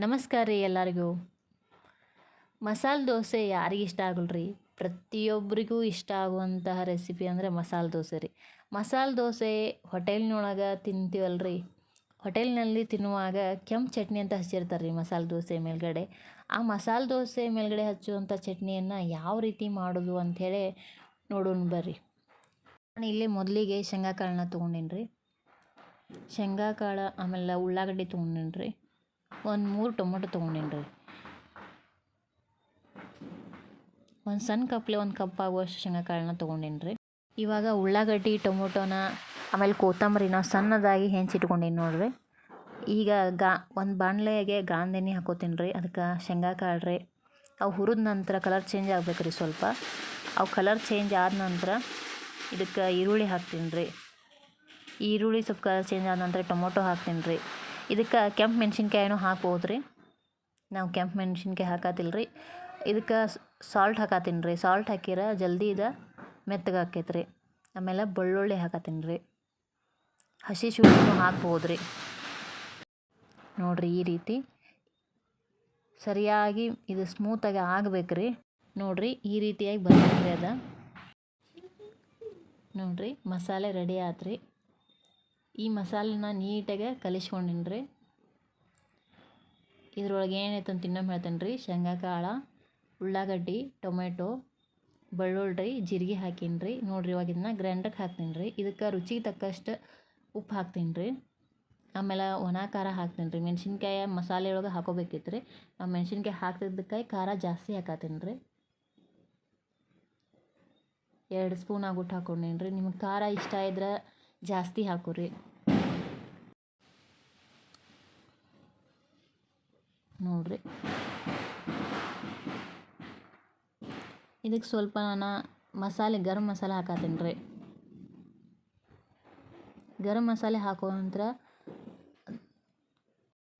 ನಮಸ್ಕಾರ ರೀ ಎಲ್ಲರಿಗೂ. ಮಸಾಲೆ ದೋಸೆ ಯಾರಿಗೆ ಇಷ್ಟ ಆಗಲ್ಲ ರೀ ಪ್ರತಿಯೊಬ್ಬರಿಗೂ ಇಷ್ಟ ಆಗುವಂತಹ ರೆಸಿಪಿ ಅಂದರೆ ಮಸಾಲೆ ದೋಸೆ ರೀ. ಮಸಾಲೆ ದೋಸೆ ಹೋಟೆಲ್ನೊಳಗೆ ತಿಂತೀವಲ್ಲ ರೀ ಹೋಟೆಲ್ನಲ್ಲಿ ತಿನ್ನುವಾಗ ಕೆಂಪು ಚಟ್ನಿ ಅಂತ ಹಚ್ಚಿರ್ತಾರೆ ರೀ ಮಸಾಲೆ ದೋಸೆ ಮೇಲ್ಗಡೆ. ಆ ಮಸಾಲೆ ದೋಸೆ ಮೇಲ್ಗಡೆ ಹಚ್ಚುವಂಥ ಚಟ್ನಿಯನ್ನು ಯಾವ ರೀತಿ ಮಾಡೋದು ಅಂಥೇಳಿ ನೋಡೋಣ ಬರ್ರಿ. ನಾನು ಇಲ್ಲಿ ಮೊದಲಿಗೆ ಶೇಂಗಾ ಕಾಳನ್ನ ತೊಗೊಂಡೇನಿ ರೀ ಶೇಂಗಾ ಕಾಳು ಆಮೇಲೆ ಉಳ್ಳಾಗಡ್ಡಿ ತೊಗೊಂಡೇನಿ ಒಂದು ಮೂರು ಟೊಮೊಟೊ ತೊಗೊಂಡೇನಿ ರೀ ಒಂದು ಸಣ್ಣ ಕಪ್ಲೆ ಒಂದು ಕಪ್ ಆಗುವಷ್ಟು ಶೇಂಗಾ ಕಾಳನ್ನ ರೀ ಇವಾಗ ಉಳ್ಳಾಗಡ್ಡಿ, ಟೊಮೊಟೊನ, ಆಮೇಲೆ ಕೊತ್ತಂಬರಿನ ಸಣ್ಣದಾಗಿ ಹೆಂಚಿಟ್ಕೊಂಡೀನಿ ನೋಡಿರಿ. ಈಗ ಗಾ ಒಂದು ಬಾಣಲೆಗೆ ಗಾಂಧೆಣ್ಣೆ ಹಾಕೋತೀನಿ ರೀ ಅದಕ್ಕೆ ಶೇಂಗಾ ಕಾಳು ರೀ. ಅವು ಹುರಿದ ನಂತರ ಕಲರ್ ಚೇಂಜ್ ಆಗ್ಬೇಕು ರೀ ಸ್ವಲ್ಪ. ಅವು ಕಲರ್ ಚೇಂಜ್ ಆದ ನಂತರ ಇದಕ್ಕೆ ಈರುಳ್ಳಿ ಹಾಕ್ತೀನಿ ರೀ ಈರುಳ್ಳಿ ಸ್ವಲ್ಪ ಕಲರ್ ಚೇಂಜ್ ಆದ ನಂತರ ಟೊಮೊಟೊ ಹಾಕ್ತೀನಿ ರೀ ಇದಕ್ಕೆ ಕೆಂಪು ಮೆಣಸಿನ್ಕಾಯಿನೂ ಹಾಕ್ಬೋದು ರೀ ನಾವು ಕೆಂಪು ಮೆಣಸಿನ್ಕಾಯಿ ಹಾಕತ್ತಿಲ್ಲ ರೀ ಇದಕ್ಕೆ ಸಾಲ್ಟ್ ಹಾಕತ್ತೀನಿ ರೀ ಸಾಲ್ಟ್ ಹಾಕಿರ ಜಲ್ದಿ ಇದು ಮೆತ್ತಗೆ ರೀ ಆಮೇಲೆ ಬೆಳ್ಳುಳ್ಳಿ ಹಾಕತ್ತೀನಿ ರೀ ಹಸಿ ಶುಂಠಿನೂ ಹಾಕ್ಬೋದು ರೀ ನೋಡಿರಿ ಈ ರೀತಿ ಸರಿಯಾಗಿ ಇದು ಸ್ಮೂತಾಗಿ ಆಗ್ಬೇಕು ರೀ ನೋಡಿರಿ ಈ ರೀತಿಯಾಗಿ ಬಂದ್ರಿ ಅದು. ನೋಡಿರಿ ಮಸಾಲೆ ರೆಡಿ ಆತ್ರಿ. ಈ ಮಸಾಲೆನ ನೀಟಾಗೆ ಕಲಿಸ್ಕೊಂಡಿನಿ ರೀ ಇದ್ರೊಳಗೆ ಏನೈತೆ ಅಂತ ಇನ್ನೊಮ್ಮೆ ಹೇಳ್ತೇನೆ ರೀ ಶೇಂಗಾ ಕಾಳು ಉಳ್ಳಾಗಡ್ಡಿ, ಟೊಮೆಟೊ, ಬೆಳ್ಳುಳ್ಳಿ, ಜೀರಿಗೆ ಹಾಕೀನಿ ರೀ ನೋಡಿರಿ ಇವಾಗ ಇದನ್ನ ಗ್ರೈಂಡರ್ಗೆ ಹಾಕ್ತೀನಿ ರೀ ಇದಕ್ಕೆ ರುಚಿಗೆ ತಕ್ಕಷ್ಟು ಉಪ್ಪು ಹಾಕ್ತೀನಿ ರೀ ಆಮೇಲೆ ಒಣ ಖಾರ ಹಾಕ್ತೀನಿ ರೀ ಮೆಣಸಿನ್ಕಾಯಿ ಮಸಾಲೆ ಒಳಗೆ ಹಾಕೋಬೇಕಿತ್ತು ರೀ ನಾವು ಮೆಣಸಿನ್ಕಾಯಿ ಹಾಕ್ತಿದ್ದಕ್ಕೆ ಖಾರ ಜಾಸ್ತಿ ಹಾಕತ್ತೀನಿ ರೀ ಎರಡು ಸ್ಪೂನ್ ಆಗಿಬಿಟ್ಟು ಹಾಕೊಂಡೇನಿ ರೀ ನಿಮಗೆ ಖಾರ ಇಷ್ಟ ಇದ್ರೆ ಜಾಸ್ತಿ ಹಾಕೋರಿ. ನೋಡ್ರಿ. ಇದಕ್ಕೆ ಸ್ವಲ್ಪ ನಾನು ಮಸಾಲೆ, ಗರಂ ಮಸಾಲೆ ಹಾಕತ್ತೀನಿ ರೀ ಗರಂ ಮಸಾಲೆ ಹಾಕೋ ನಂತರ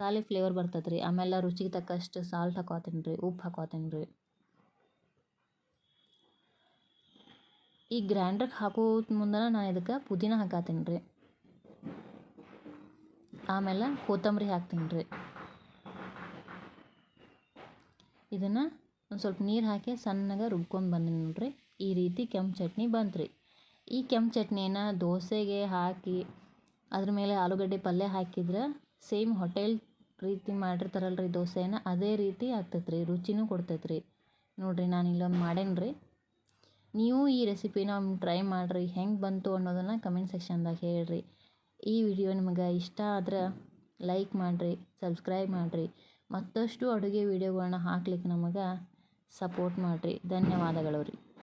ಮಸಾಲೆ ಫ್ಲೇವರ್ ಬರ್ತದೆ ರೀ ಆಮೇಲೆ ರುಚಿಗೆ ತಕ್ಕಷ್ಟು ಸಾಲ್ಟ್ ಹಾಕೋತೀನಿ ರೀ ಉಪ್ಪು ಹಾಕೋತೀನಿ ರೀ ಈ ಗ್ರೈಂಡ್ರಿಗೆ ಹಾಕೋ ಮುಂದೆ ನಾನು ಇದಕ್ಕೆ ಪುದೀನ ಹಾಕತೀನಿ ರೀ ಆಮೇಲೆ ಕೊತ್ತಂಬರಿ ಹಾಕ್ತೀನಿ ರೀ ಇದನ್ನು ಒಂದು ಸ್ವಲ್ಪ ನೀರು ಹಾಕಿ ಸಣ್ಣಗೆ ರುಬ್ಕೊಂಡು ಬಂದೀನಿ ನೋಡಿರಿ. ಈ ರೀತಿ ಕೆಂಪು ಚಟ್ನಿ ಬಂತು ಈ ಕೆಂಪು ಚಟ್ನಿನ ದೋಸೆಗೆ ಹಾಕಿ ಅದ್ರ ಮೇಲೆ ಆಲೂಗಡ್ಡೆ ಪಲ್ಯ ಹಾಕಿದ್ರೆ ಸೇಮ್ ಹೋಟೆಲ್ ರೀತಿ ಮಾಡಿರ್ತಾರಲ್ರಿ ದೋಸೆನ ಅದೇ ರೀತಿ ಆಗ್ತೈತೆ ರೀ ರುಚಿನೂ ಕೊಡ್ತೈತೆ ರೀ ನೋಡಿರಿ ನಾನು ಇಲ್ಲೊಂದು ಮಾಡೇನಿ ರೀ ನೀವು ಈ ರೆಸಿಪಿನ ಟ್ರೈ ಮಾಡಿರಿ, ಹೆಂಗೆ ಬಂತು ಅನ್ನೋದನ್ನು ಕಮೆಂಟ್ ಸೆಕ್ಷನ್ದಾಗ ಹೇಳ್ರಿ. ಈ ವಿಡಿಯೋ ನಿಮಗೆ ಇಷ್ಟ ಆದ್ರೆ ಲೈಕ್ ಮಾಡಿರಿ, ಸಬ್ಸ್ಕ್ರೈಬ್ ಮಾಡಿರಿ. ಮತ್ತಷ್ಟು ಅಡುಗೆ ವಿಡಿಯೋಗಳನ್ನ ಹಾಕ್ಲಿಕ್ಕೆ ನಮಗೆ ಸಪೋರ್ಟ್ ಮಾಡಿರಿ. ಧನ್ಯವಾದಗಳು ರೀ.